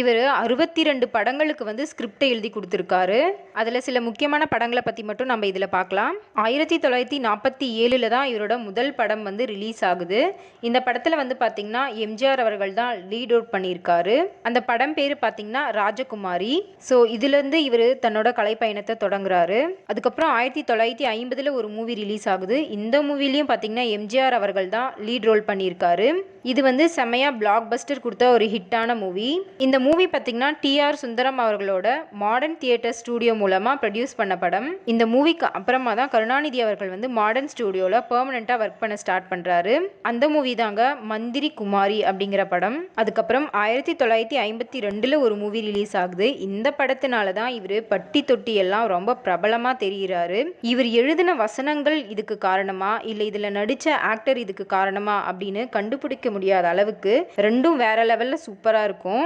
இவர் அறுபத்தி ரெண்டு படங்களுக்கு வந்து ஸ்கிரிப்டை எழுதி கொடுத்துருக்காரு. அதில் சில முக்கியமான படங்களை பற்றி மட்டும் நம்ம இதில் பார்க்கலாம். ஆயிரத்தி தொள்ளாயிரத்தி நாற்பத்தி ஏழில் தான் இவரோட முதல் படம் வந்து ரிலீஸ் ஆகுது. இந்த படத்தில் வந்து பார்த்திங்கன்னா எம்ஜிஆர் அவர்கள் தான் லீட் அவுட் பண்ணியிருக்காரு. அந்த படம் பேர் பார்த்திங்கன்னா ராஜகுமாரி. ஸோ இதுலேருந்து இவர் தன்னோட கலைப்பயணத்தை தொடங்குறாரு. அதுக்கப்புறம் ஆயிரத்தி தொள்ளாயிரத்தி ஐம்பதில் ஒரு மூவி ரிலீஸ் ஆகுது. இந்த மூவிலையும் பார்த்திங்கன்னா எம்ஜிஆர் அவர்கள் தான் லீட் ரோல் பண்ணியிருக்காரு. இது வந்து செம்மையாக பிளாக் பஸ்டர் கொடுத்த ஒரு ஹிட்டான மூவி இந்த மூவி பார்த்திங்கன்னா டிஆர் சுந்தரம் அவர்களோட மாடர்ன் தியேட்டர் ஸ்டூடியோ மூலமாக ப்ரொடியூஸ் பண்ண படம். இந்த மூவிக்கு அப்புறமா தான் கருணாநிதி அவர்கள் வந்து மாடர்ன் ஸ்டூடியோவில் பெர்மனெண்ட்டாக ஒர்க் பண்ண ஸ்டார்ட் பண்ணுறாரு அந்த மூவி தாங்க மந்திரி குமாரி அப்படிங்கிற படம். அதுக்கப்புறம் ஆயிரத்தி தொள்ளாயிரத்தி ஐம்பத்தி ரெண்டில் ஒரு மூவி ரிலீஸ் ஆகுது. இந்த படத்தினால தான் இவர் பட்டி தொட்டி எல்லாம் ரொம்ப பிரபலமாக தெரிகிறாரு. இவர் எழுதின வசனங்கள் இதுக்கு காரணமா இல்லை இதில் நடித்த ஆக்டர் இதுக்கு காரணமா அப்படின்னு கண்டுபிடிக்க முடியாத அளவுக்கு ரெண்டும் வேற லெவலில் சூப்பராக இருக்கும்.